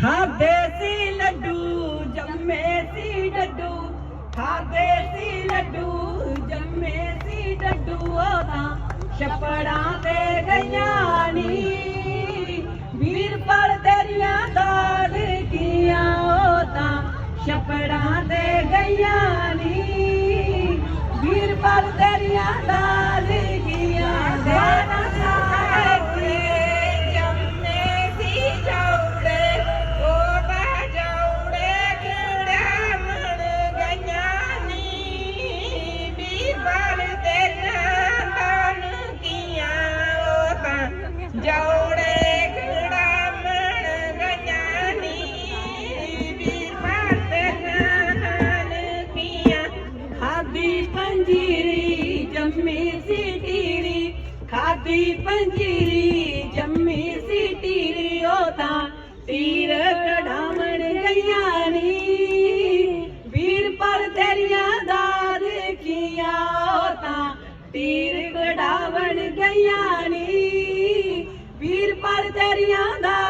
ਖਾਦੇ ਸੀ ਲੱਡੂ, ਜੰਮੇ ਸੀ ਡੱਡੂ। ਖਾਦੇ ਸੀ ਲੱਡੂ, ਜੰਮੇ ਸੀ ਡੱਡੂ। ਉਹਦਾ ਛਪੜਾਂ ਤੇ ਗਈਆਂ ਨੀ। ਵੀਰ ਪੜ ਤੇਰੀਆਂ ਦਾਲ ਕੀਆਂ, ਉਹਦਾ ਛਪੜਾਂ ਤੇ ਗਈਆਂ ਨੀ। ਵੀਰ ਪੜ ਤੇਰੀਆਂ ਦਾਲ ਖਾਦੀ ਪੰਜੀਰੀ ਜੰਮੀ ਸੀ ਟੀਰੀ ਤਾਂ ਤੀਰ ਕਢਾਵਣ ਗਈਆਂ ਨੀ। ਵੀਰ ਪਰ ਤੇਰੀਆਂ ਦਾਦ ਕੀਆਂ ਤਾਂ ਤੀਰ ਕਢਾਵਣ ਗਈਆਂ ਨੀ। ਵੀਰ ਪਰ ਤੇਰੀਆਂ ਦਾਦ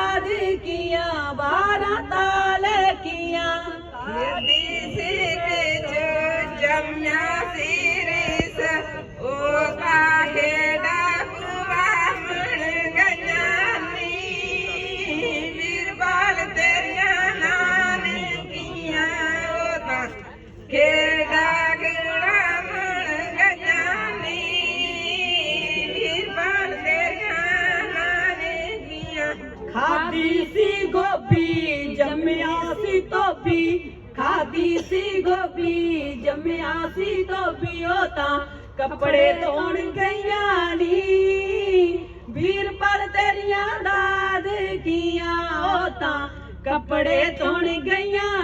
ਖਾਦੀ ਸੀ ਗੋਭੀ ਜੰਮਿਆ ਸੀ ਧੋਬੀ। ਖਾਦੀ ਸੀ ਗੋਭੀ ਜੰਮਿਆ ਸੀ ਧੋਬੀ ਉਹ ਤਾਂ ਕੱਪੜੇ ਧੋਣ ਗਈਆਂ ਨੀ। ਵੀਰ ਪਰ ਤੇਰੀਆਂ ਦਾਦ ਕੀਆਂ ਉਹ ਤਾਂ ਕੱਪੜੇ ਧੋਣ ਗਈਆਂ